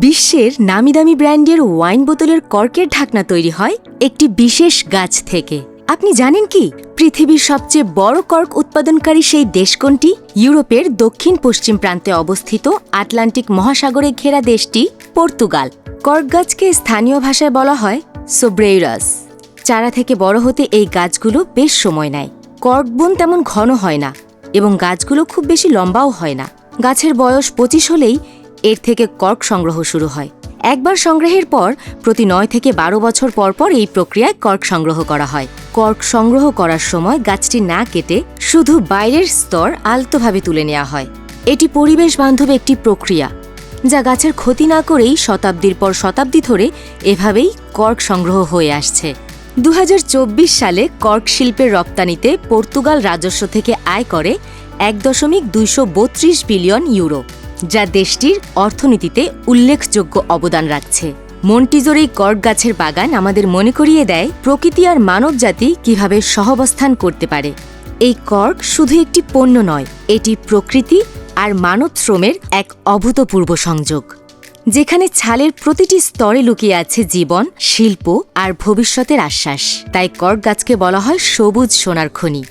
বিশ্বের নামি দামি ব্র্যান্ডের ওয়াইন বোতলের কর্কের ঢাকনা তৈরি হয় একটি বিশেষ গাছ থেকে। আপনি জানেন কি? পৃথিবীর সবচেয়ে বড় কর্ক উৎপাদনকারী সেই দেশ কোনটি? ইউরোপের দক্ষিণ পশ্চিম প্রান্তে অবস্থিত আটলান্টিক মহাসাগরে ঘেরা দেশটি পর্তুগাল। কর্ক গাছকে স্থানীয় ভাষায় বলা হয় সোব্রেইরাস। চারা থেকে বড় হতে এই গাছগুলো বেশ সময় নেয়। কর্ক বন তেমন ঘন হয় না এবং গাছগুলো খুব বেশি লম্বাও হয় না। গাছের বয়স পঁচিশ হলেই এর থেকে কর্ক সংগ্রহ শুরু হয়। একবার সংগ্রহের পর প্রতি নয় থেকে বারো বছর পর পর এই প্রক্রিয়ায় কর্ক সংগ্রহ করা হয়। কর্ক সংগ্রহ করার সময় গাছটি না কেটে শুধু বাইরের স্তর আলতোভাবে তুলে নেওয়া হয়। এটি পরিবেশ বান্ধব একটি প্রক্রিয়া, যা গাছের ক্ষতি না করেই শতাব্দীর পর শতাব্দী ধরে এভাবেই কর্ক সংগ্রহ হয়ে আসছে। দু হাজার চব্বিশ সালে কর্ক শিল্পের রপ্তানিতে পর্তুগাল রাজস্ব থেকে আয় করে এক দশমিক দুইশো বত্রিশ বিলিয়ন ইউরো। যা দেশটির অর্থনীতিতে উল্লেখযোগ্য অবদান রাখছে। মন্টিজোর এই কর্ক গাছের বাগান আমাদের মনে করিয়ে দেয় প্রকৃতি আর মানবজাতি কীভাবে সহবস্থান করতে পারে। এই কর্ক শুধু একটি পণ্য নয়, এটি প্রকৃতি আর মানব শ্রমের এক অভূতপূর্ব সংযোগ। যেখানে ছালের প্রতিটি স্তরে লুকিয়ে আছে জীবন, শিল্প আর ভবিষ্যতের আশ্বাস। তাই কর্ক গাছকে বলা হয় সবুজ সোনার খনি।